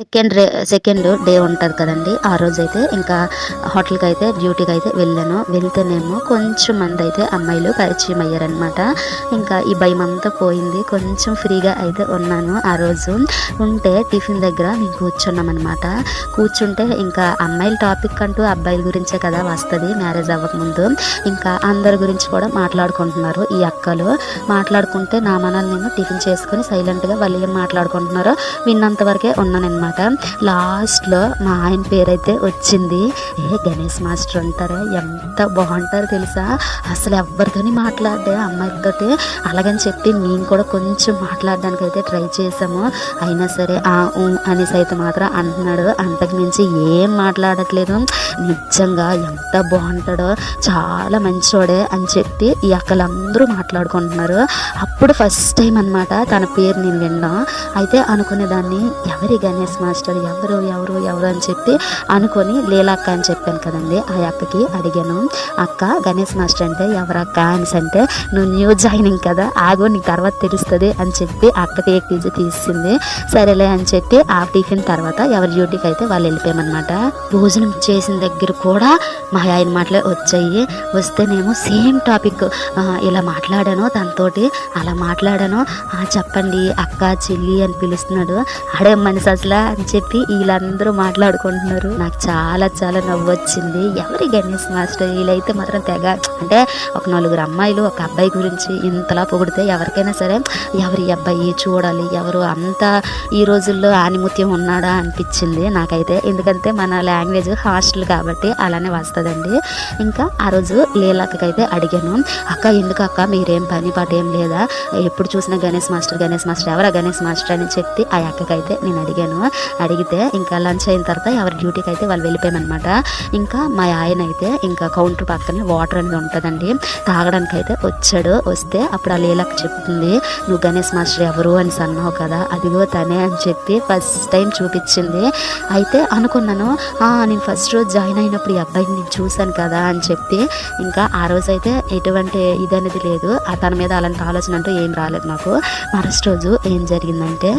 Second second day ఉంటుంది కదండి. ఆ రోజు అయితే ఇంకా హోటల్కి అయితే డ్యూటీకి అయితే వెళ్ళాను. వెళ్తేనేమో కొంచెం మంది అయితే అమ్మాయిలు పరిచయం అయ్యారనమాట ఇంకా ఈ భయం అంతా పోయింది. కొంచెం ఫ్రీగా అయితే ఉన్నాను. ఆ రోజు ఉంటే టిఫిన్ దగ్గర మేము కూర్చున్నాం అనమాట కూర్చుంటే ఇంకా అమ్మాయిల టాపిక్ అంటూ అబ్బాయిల గురించే కదా వస్తుంది మ్యారేజ్ అవ్వకముందు ఇంకా అందరి గురించి కూడా మాట్లాడుకుంటున్నారు ఈ అక్కలు. మాట్లాడుకుంటే నా మనల్ని నేను టిఫిన్ చేసుకుని సైలెంట్గా వాళ్ళు ఏం మాట్లాడుకుంటున్నారో విన్నంత వరకే ఉన్నానన్నమాట. లాస్ట్లో మా ఆయన పేరైతే వచ్చింది. ఏ గణేష్ మాస్టర్ అంటారా? ఎంత బాగుంటారో తెలుసా? అసలు ఎవరితోని మాట్లాడే అమ్మాయితో అలాగని చెప్పి మేము కూడా కొంచెం మాట్లాడడానికి అయితే ట్రై చేసాము అయినా సరే ఆ అనేసి అయితే మాత్రం అంటున్నాడు. అంతకు మించి ఏం మాట్లాడట్లేదు. నిజంగా ఎంత బాగుంటాడో చాలా మంచివాడే అని చెప్పి ఈ అక్కలందరూ మాట్లాడుకుంటున్నారు. అప్పుడు ఫస్ట్ టైం అనమాట తన పేరు నేను విన్నా అయితే అనుకునేదాన్ని ఎవరి గణేష్ మాస్టర్ ఎవరు ఎవరు ఎవరు అని చెప్పి అనుకొని లీలాక్క అని చెప్పాను కదండి. ఆ అక్కకి అడిగాను అక్క గణేష్ మాస్టర్ అంటే ఎవరక్క అని అంటే నువ్వు న్యూ జాయినింగ్ కదా ఆగో నీకు తర్వాత తెలుస్తుంది అని చెప్పి అక్క ఏ తీసి తీసింది. సరేలే అని చెప్పి ఆ టిఫిన్ తర్వాత ఎవరి డ్యూటీకి అయితే వాళ్ళు వెళ్ళిపోయామన్నమాట. భోజనం చేసిన దగ్గర కూడా మా ఆయన మాటలే వచ్చాయి. వస్తేనేమో సేమ్ టాపిక్ ఇలా మాట్లాడాను తనతోటి అలా మాట్లాడాను. చెప్పండి అక్క చెల్లి అని పిలుస్తున్నాడు. అడే మనిషి అసలు అని చెప్పి వీళ్ళందరూ మాట్లాడుకుంటున్నారు. నాకు చాలా చాలా నవ్వు వచ్చింది ఎవరి గణేష్ మాస్టర్? వీళ్ళైతే మాత్రం తెగ అంటే ఒక నలుగురు అమ్మాయిలు ఒక అబ్బాయి గురించి ఇంతలా పొగిడితే ఎవరికైనా సరే ఎవరి అబ్బాయి చూడాలి ఎవరు అంత ఈ రోజుల్లో ఆనిముత్యం ఉన్నాడా అనిపించింది నాకైతే. ఎందుకంటే మన లాంగ్వేజ్ హాస్టల్ కాబట్టి అలానే వస్తుందండి. ఇంకా ఆ రోజు లీలక్కకైతే అడిగాను అక్క ఎందుకు అక్క? మీరేం పని పాట ఏం లేదా? ఎప్పుడు చూసినా గణేష్ మాస్టర్ గణేష్ మాస్టర్ ఎవరా గణేష్ మాస్టర్? అని చెప్పి ఆ అక్కకైతే నేను అడిగాను అడిగితే ఇంకా లంచ్ అయిన తర్వాత ఎవరి డ్యూటీకి అయితే వాళ్ళు వెళ్ళిపోయామన్నమాట ఇంకా మా ఆయన అయితే ఇంకా కౌంటర్ పక్కనే వాటర్ అనేది ఉంటుందండి. తాగడానికి అయితే వచ్చాడు. వస్తే అప్పుడు ఆ లీలకు చెప్తుంది నువ్వు గణేష్ మాస్టర్ ఎవరు? అని అన్నావు కదా అదిగో తనే అని చెప్పి ఫస్ట్ టైం చూపించింది. అయితే అనుకున్నాను నేను ఫస్ట్ రోజు జాయిన్ అయినప్పుడు ఈ అబ్బాయిని నేను చూశాను కదా అని చెప్పి ఇంకా ఆ రోజు అయితే ఎటువంటి ఇది అనేది లేదు తన మీద అలాంటి ఆలోచన అంటూ ఏం రాలేదు నాకు. మరొక రోజు ఏం జరిగిందంటే